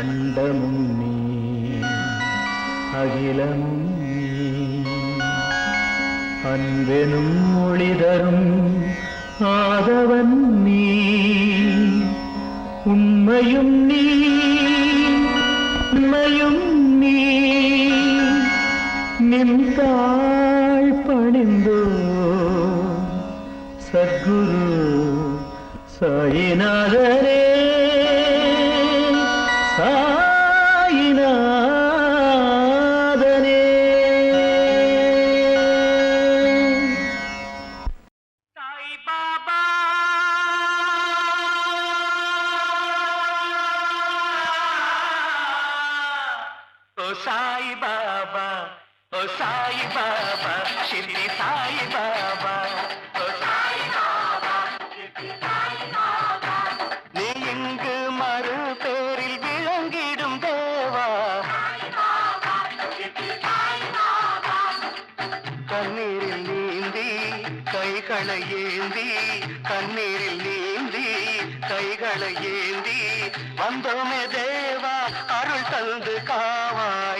அண்டமும் நீ அகிலமும் அன்பெனும் மொழி ஆதவன் நீ. உண்மையும் நீ ஓ சாய் பாபா ஓ சாய் பாபா ஷிர்டி சாய் கைகளை ஏந்தி கண்ணீரில் நீந்தி கைகளை ஏந்தி வந்தோமே தேவா அருள் தந்து காவாய்.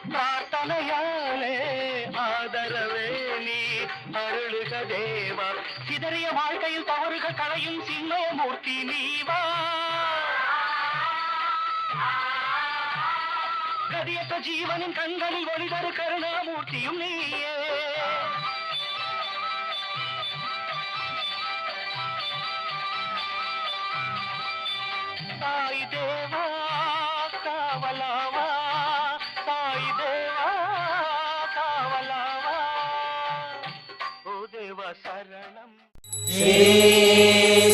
சிதறிய தவறுக கலையும் களையும் சின்மயமூர்த்தி நீவா கதியற்ற ஜீவனின் கண்களில் ஒளிதரு கருணாமூர்த்தியும் நீயே. தாய் தேவா காவலாவா சாய்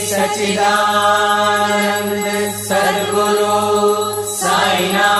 सचिदानंद सदगुरु सद्गुरु साईना